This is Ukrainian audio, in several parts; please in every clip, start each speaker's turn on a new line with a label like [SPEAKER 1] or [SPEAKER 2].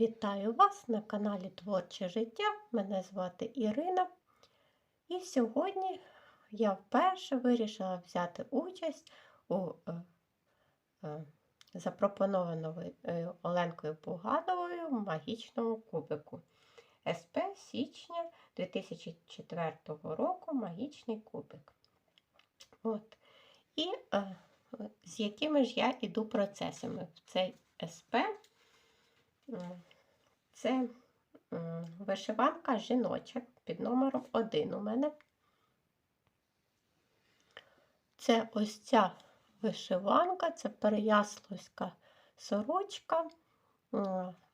[SPEAKER 1] Вітаю вас на каналі Творче життя. Мене звати Ірина. І сьогодні я вперше вирішила взяти участь у е, е, запропонованому е, Оленкою Бугадовою магічному кубику. СП січня 2004 року магічний кубик. От. І е, з якими ж я іду процесами в цей СП. Це вишиванка жіноча під номером 1 у мене. Це ось ця вишиванка, це переяславська сорочка,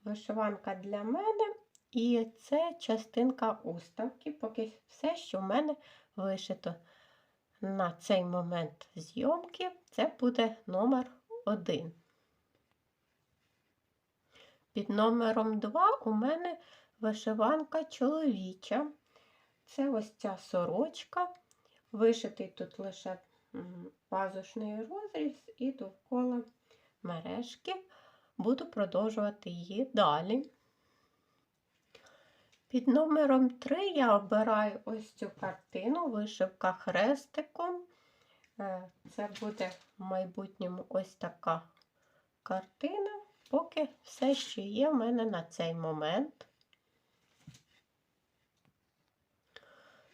[SPEAKER 1] вишиванка для мене. І це частинка уставки, поки все, що в мене вишито на цей момент зйомки, це буде номер 1. Під номером 2 у мене вишиванка чоловіча. Це ось ця сорочка. Вишитий тут лише пазушний розріз і довкола мережки. Буду продовжувати її далі. Під номером 3 я обираю ось цю картину, вишивка хрестиком. Е, Це буде в майбутньому ось така картина поки все, що є в мене на цей момент.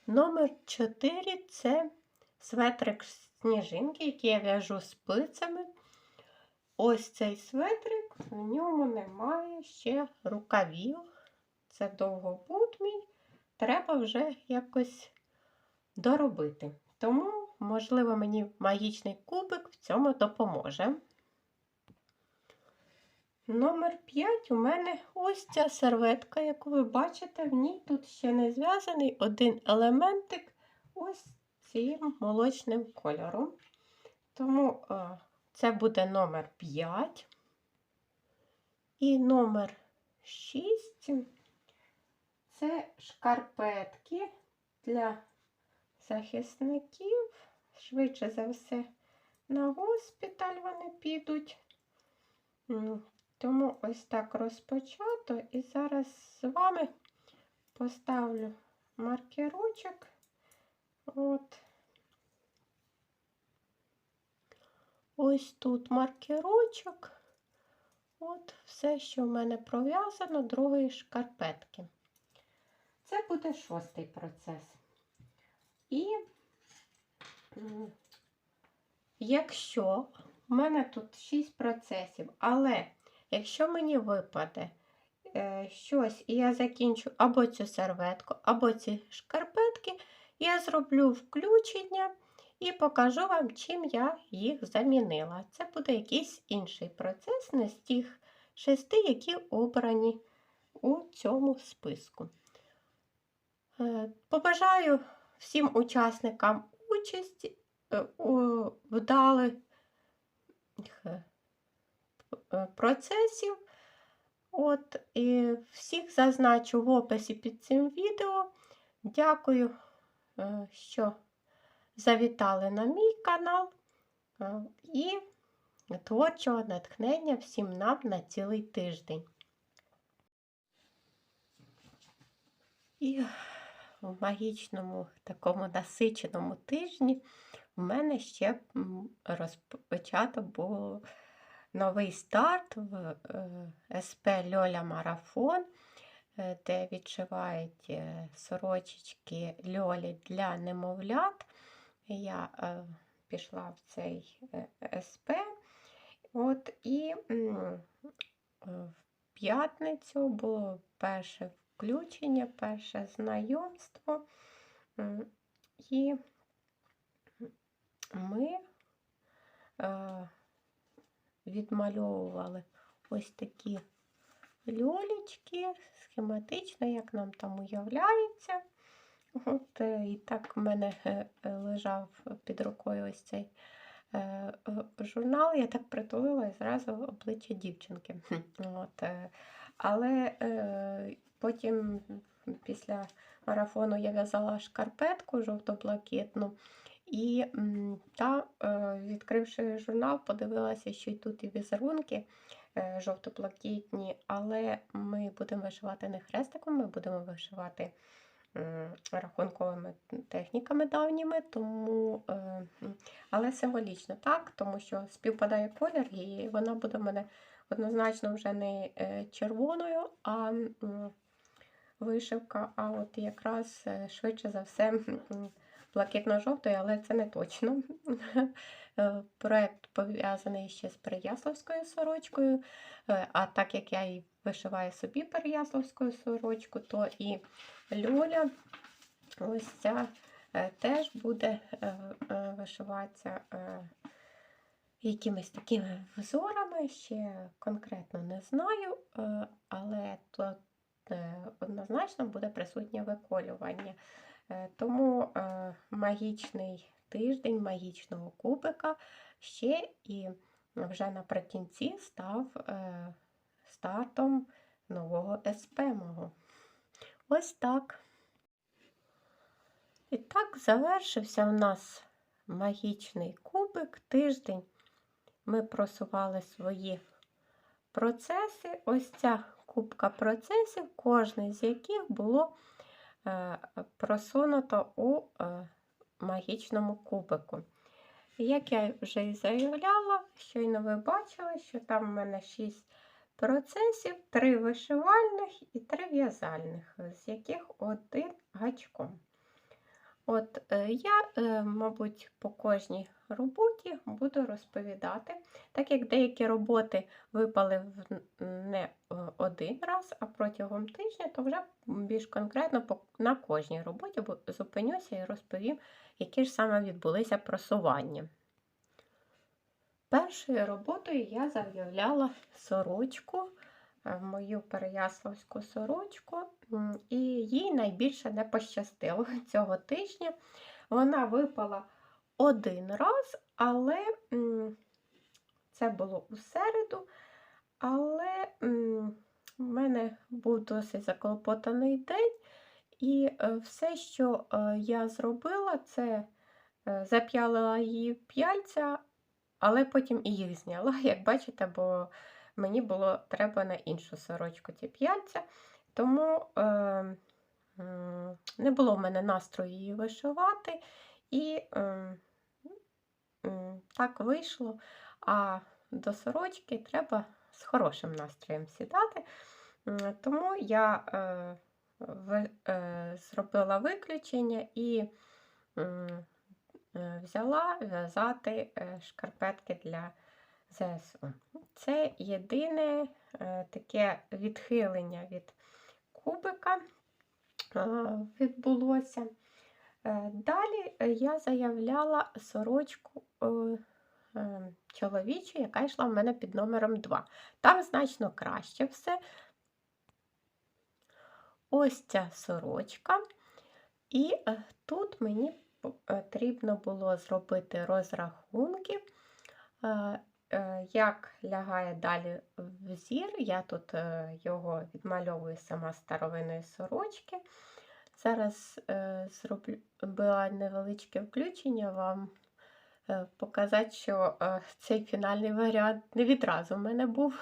[SPEAKER 1] Номер 4 це светрик сніжинки, який я в'яжу спицями. Ось цей светрик, в ньому немає ще рукавів. Це довгобут мій, треба вже якось доробити. Тому, можливо, мені магічний кубик в цьому допоможе. Номер 5 у мене ось ця серветка, яку ви бачите, в ній тут ще не зв'язаний один елементик ось цим молочним кольором. Тому е, це буде номер 5. І номер 6 це шкарпетки для захисників. Швидше за все, на госпіталь вони підуть. Тому ось так розпочато. І зараз з вами поставлю маркерочок. От. Ось тут маркерочок. От все, що в мене пров'язано, другої шкарпетки. Це буде шостий процес. І якщо в мене тут 6 процесів, але Якщо мені випаде е, щось, і я закінчу або цю серветку, або ці шкарпетки, я зроблю включення і покажу вам, чим я їх замінила. Це буде якийсь інший процес, не з тих шести, які обрані у цьому списку. Е, побажаю всім учасникам участі е, вдалих процесів. От, і Всіх зазначу в описі під цим відео. Дякую, е, що завітали на мій канал е, і творчого натхнення всім нам на цілий тиждень. І в магічному такому насиченому тижні в мене ще розпочато було новий старт в е, СП Льоля Марафон, е, де відшивають е, сорочечки Льолі для немовлят. Я пішла в цей СП. От, І в п'ятницю було перше включення, перше знайомство. І ми відмальовували ось такі льолічки, схематично, як нам там уявляється. От, е, І так в мене е, е, лежав під рукою ось цей журнал. Я так притулила і зразу обличчя дівчинки. От, Але потім після марафону я в'язала шкарпетку жовто-блакитну. І та, е, відкривши журнал, подивилася, що й тут і візерунки е, жовто-блакитні, але ми будемо вишивати не хрестиком, ми будемо вишивати рахунковими техніками давніми, тому, е, але символічно так, тому що співпадає колір, і вона буде в мене однозначно вже не червоною, а вишивка, а от якраз швидше за все блакитно-жовтою, але це не точно. Е, Проект пов'язаний ще з Переяславською сорочкою. Е, А так як я і вишиваю собі Переяславську сорочку, то і Льоля ось ця е, теж буде вишиватися якимись такими взорами. Ще конкретно не знаю, але тут однозначно буде присутнє виколювання. Е, Тому е, магічний тиждень магічного кубика ще і вже наприкінці став е, стартом нового СП мого. Ось так. І так завершився у нас магічний кубик тиждень. Ми просували свої процеси. Ось ця кубка процесів, кожний з яких було просунуто у е, магічному кубику. Як я вже і заявляла, щойно ви бачили, що там в мене 6 процесів, 3 вишивальних і 3 в'язальних, з яких один гачком. От е, я, е, мабуть, по кожній роботі буду розповідати, так як деякі роботи випали не е, один раз, а протягом тижня, то вже більш конкретно на кожній роботі зупинюся і розповім, які ж саме відбулися просування. Першою роботою я заявляла сорочку, е, мою переяславську сорочку, і їй найбільше не пощастило цього тижня. Вона випала один раз, але це було у середу, але в мене був досить заклопотаний день, і е, все, що е, я зробила, це зап'ялила її в п'яльця, але потім і їх зняла, як бачите, бо мені було треба на іншу сорочку ці п'яльця. Тому е, не було в мене настрою її вишивати. І е, м, так вийшло. А до сорочки треба з хорошим настроєм сідати. Тому я е, ви- е, зробила виключення і е, взяла в'язати е, шкарпетки для ЗСУ. Це єдине е, таке відхилення від кубика е, відбулося. Е, Далі я заявляла сорочку чоловічу, яка йшла в мене під номером 2. Там значно краще все. Ось ця сорочка. І тут мені потрібно було зробити розрахунки, як лягає далі взір. Я тут е, його відмальовую сама з старовинної сорочки. Зараз е, зробила невеличке включення вам е, показати, що е, цей фінальний варіант не відразу в мене був.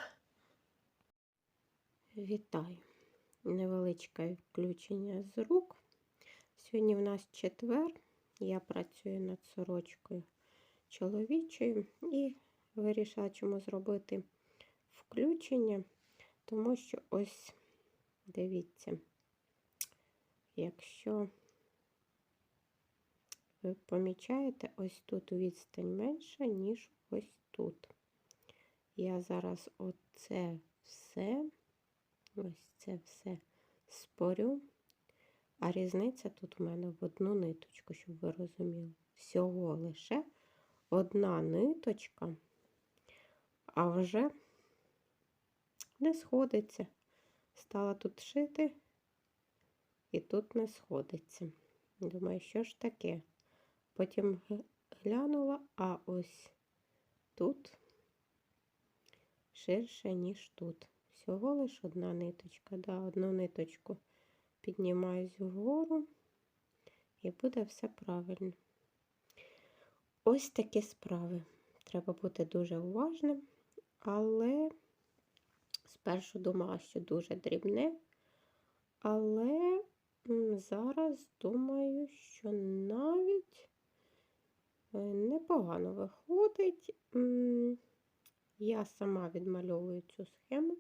[SPEAKER 1] Вітаю! Невеличке включення з рук. Сьогодні в нас четвер. Я працюю над сорочкою чоловічою і вирішила, чому зробити включення, тому що ось дивіться, якщо ви помічаєте, ось тут відстань менша, ніж ось тут. Я зараз оце все, ось це все спорю. А різниця тут в мене в одну ниточку, щоб ви розуміли. Всього лише одна ниточка, а вже не сходиться. Стала тут шити, і тут не сходиться. Думаю, що ж таке? Потім глянула, а ось тут ширше, ніж тут. Всього лиш одна ниточка. Да, одну ниточку піднімаюсь вгору, і буде все правильно. Ось такі справи. Треба бути дуже уважним, але Спершу думала, що дуже дрібне, але зараз думаю, що навіть е, непогано виходить. Я сама відмальовую цю схему.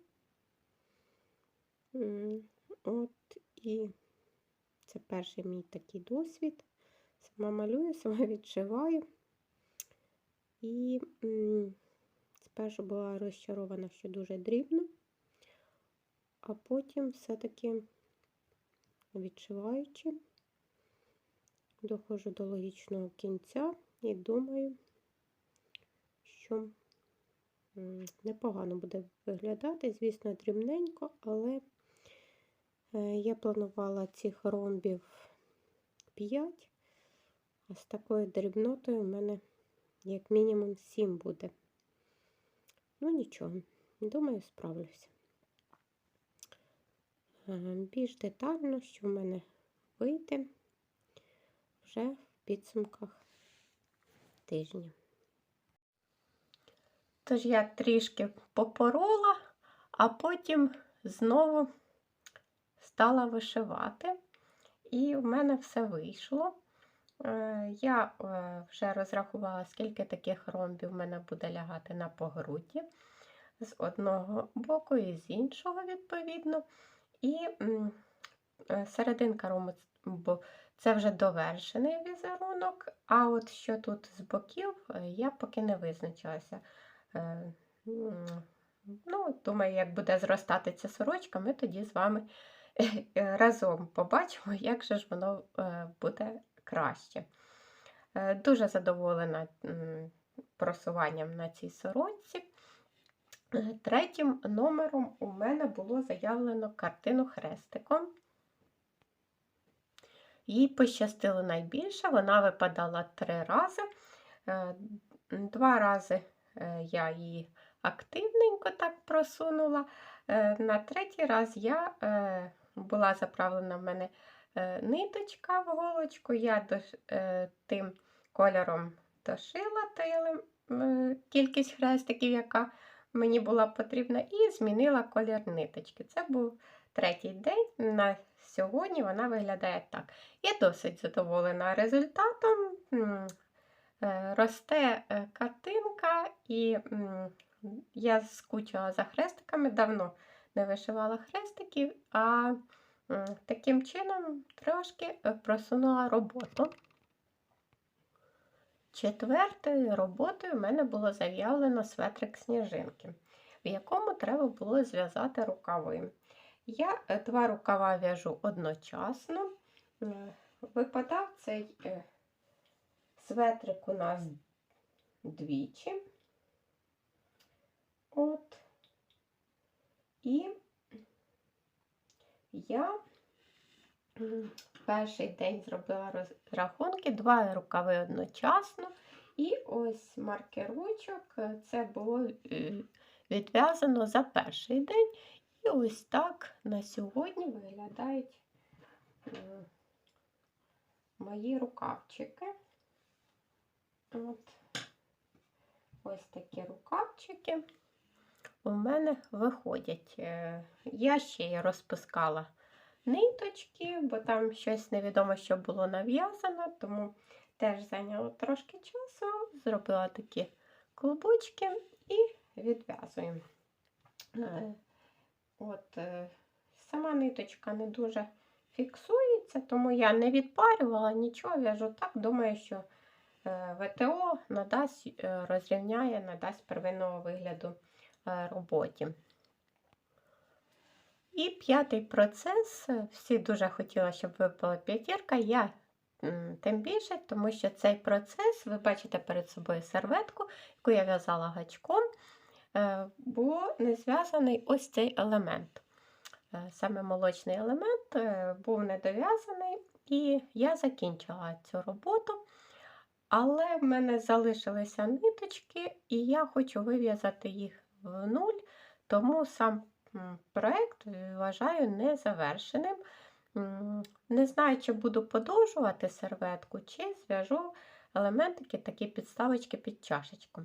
[SPEAKER 1] От і це перший мій такий досвід. Сама малюю, сама відшиваю. І спершу була розчарована, що дуже дрібно, а потім все-таки відшиваючи, доходжу до логічного кінця і думаю, що непогано буде виглядати, звісно, дрібненько, але е, я планувала цих ромбів 5, а з такою дрібнотою в мене як мінімум 7 буде. Ну, нічого, думаю, справлюся. Е, Більш детально, що в мене вийде вже в підсумках тижня. Тож я трішки попорола, а потім знову стала вишивати, і в мене все вийшло. Е, Я е, вже розрахувала, скільки таких ромбів в мене буде лягати на погрудді з одного боку і з іншого, відповідно. І е, серединка рому, бо це вже довершений візерунок, а от що тут з боків, я поки не визначилася. Ну, думаю, як буде зростати ця сорочка, ми тоді з вами разом побачимо, як же ж воно буде краще. Е, Дуже задоволена просуванням на цій сорочці. Е, Третім номером у мене було заявлено картину хрестиком. Їй пощастило найбільше, вона випадала три рази. Е, Два рази я її активненько так просунула. На третій раз я була заправлена в мене ниточка в голочку, я дош- е, тим кольором дошила той е, кількість хрестиків, яка мені була потрібна, і змінила колір ниточки. Це був третій день. На сьогодні вона виглядає так. Я досить задоволена результатом. Е, Росте е, картинка, і я скучила за хрестиками, давно не вишивала хрестиків, а таким чином трошки е, просунула роботу. Четвертою роботою в мене було заявлено светрик сніжинки, в якому треба було зв'язати рукави. Я е, два рукава в'яжу одночасно. Випадав цей е, светрик у нас двічі. От. І я перший день зробила розрахунки, два рукави одночасно. І ось маркерочок, е, це було е, відв'язано за перший день. І ось так на сьогодні виглядають мої рукавчики. От. Ось такі рукавчики у мене виходять. Е, Я ще й розпускала ниточки, бо там щось невідомо, що було нав'язано, тому теж зайняло трошки часу. Зробила такі клубочки і відв'язуємо. Е, От, е, сама ниточка не дуже фіксується, тому я не відпарювала нічого, в'яжу так. Думаю, що ВТО надасть, розрівняє, надасть первинного вигляду роботі. І п'ятий процес. е, Всі дуже хотіли, щоб випала п'ятірка. Я тим більше, тому що цей процес, ви бачите перед собою серветку, яку я в'язала гачком, е, був не зв'язаний ось цей елемент. Е, Саме молочний елемент е, був недов'язаний, і я закінчила цю роботу. Але в мене залишилися ниточки, і я хочу вив'язати їх в нуль, тому сам проєкт е, вважаю незавершеним. Не знаю, чи буду подовжувати серветку, чи зв'яжу елементики, такі підставочки під чашечку.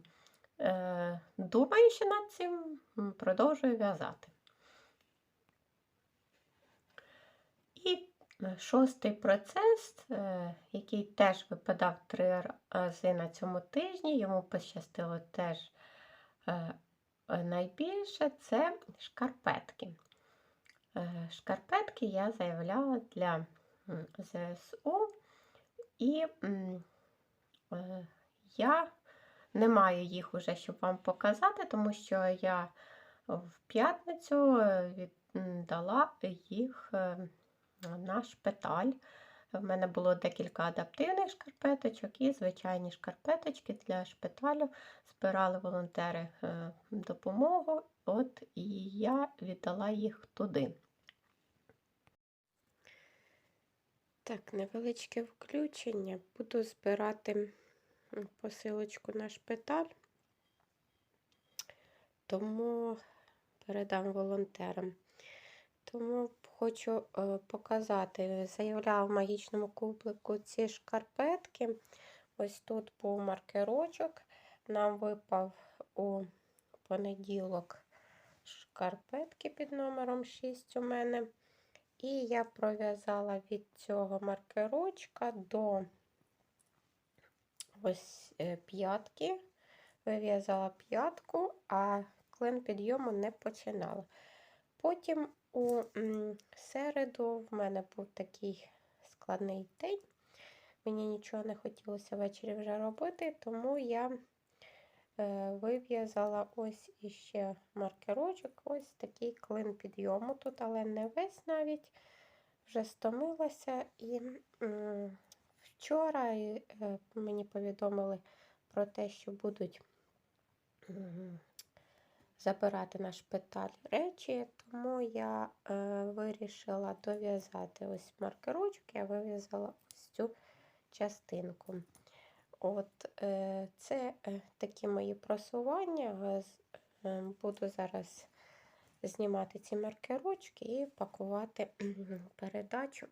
[SPEAKER 1] Е, думаю, що над цим продовжую в'язати. І е, шостий процес, який теж випадав три рази на цьому тижні, йому пощастило теж найбільше, це шкарпетки. Е, Шкарпетки я заявляла для ЗСУ, і е, я не маю їх уже, щоб вам показати, тому що я в п'ятницю е, віддала їх е, на шпиталь. В мене було декілька адаптивних шкарпеточок і звичайні шкарпеточки для шпиталю. Збирали волонтери е, допомогу, от і я віддала їх туди. Так, невеличке включення. Буду збирати посилочку на шпиталь, тому передам волонтерам. Тому хочу е, показати, заявляла в магічному кублику ці шкарпетки. Ось тут був маркерочок. Нам випав у понеділок шкарпетки під номером 6 у мене. І я пров'язала від цього маркерочка до ось е, п'ятки. Вив'язала п'ятку, а клин підйому не починала. Потім у середу в мене був такий складний день. Мені нічого не хотілося ввечері вже робити, тому я е, вив'язала ось іще маркерочок, ось такий клин підйому тут, але не весь навіть. Вже стомилася. І вчора е, мені повідомили про те, що будуть забирати на шпиталь речі, тому я е, вирішила дов'язати ось маркерочок, я вив'язала ось цю частинку. От е, це е, такі мої просування. Е, Буду зараз знімати ці маркерочки і пакувати передачу.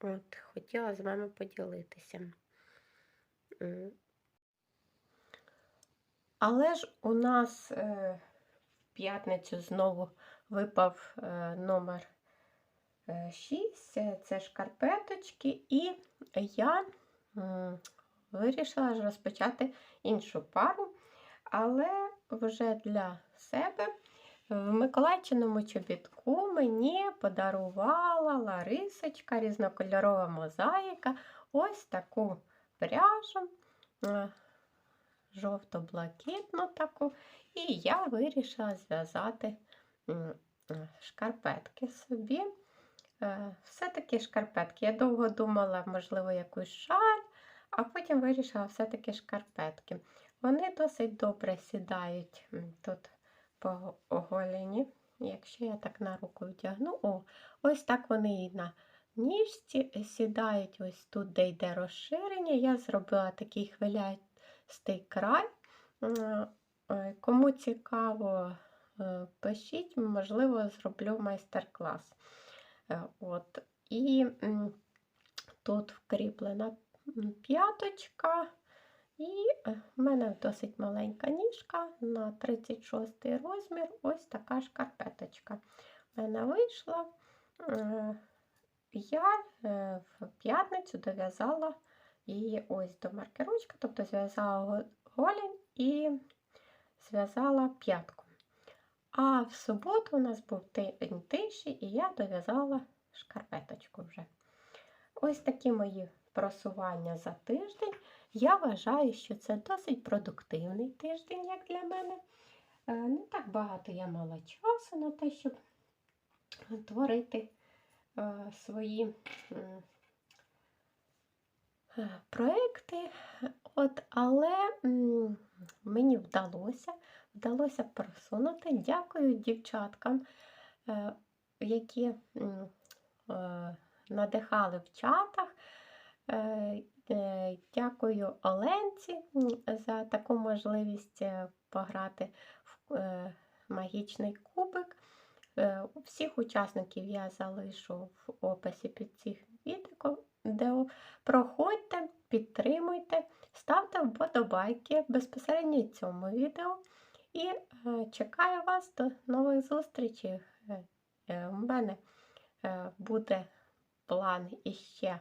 [SPEAKER 1] От, хотіла з вами поділитися. Але ж у нас е, в п'ятницю знову випав е, номер 6, це шкарпеточки, і я вирішила ж розпочати іншу пару, але вже для себе. В Миколайчиному чобітку мені подарувала Ларисочка, різнокольорова мозаїка, ось таку пряжу. Жовто-блакитну таку, і я вирішила зв'язати е, шкарпетки собі. Е, Все-таки шкарпетки. Я довго думала, можливо, якусь шаль, а потім вирішила все-таки шкарпетки. Вони досить добре сідають тут по оголені. Якщо я так на руку вдягну, о, ось так вони і на ніжці сідають ось тут, де йде розширення. Я зробила такий хвилястий край. Е, Кому цікаво, е, пишіть, можливо, зроблю майстер-клас. Е, От. І тут вкріплена п'яточка. І в мене досить маленька ніжка на 36 розмір. Ось така шкарпеточка. В мене вийшла. Я в п'ятницю дов'язала її ось до маркерочка, тобто зв'язала го- голень і зв'язала п'ятку. А в суботу у нас був день тиші, і я дов'язала шкарпеточку вже. Ось такі мої просування за тиждень. Я вважаю, що це досить продуктивний тиждень, як для мене. Е, Не так багато я мала часу на те, щоб творити е, свої проекти. От, але мені вдалося, вдалося просунути. Дякую дівчаткам, е, які е, надихали в чатах. Е, е, Дякую Оленці за таку можливість е, пограти в е, магічний кубик. Е, Всіх учасників я залишу в описі під цим відео. Проходьте, підтримуйте, ставте вподобайки безпосередньо цьому відео. І е, чекаю вас до нових зустрічей. Е, е, У мене буде план іще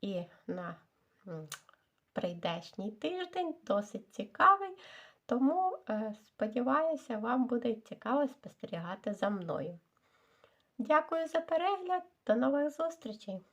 [SPEAKER 1] і на прийдешній тиждень, досить цікавий. Тому сподіваюся, вам буде цікаво спостерігати за мною. Дякую за перегляд, до нових зустрічей!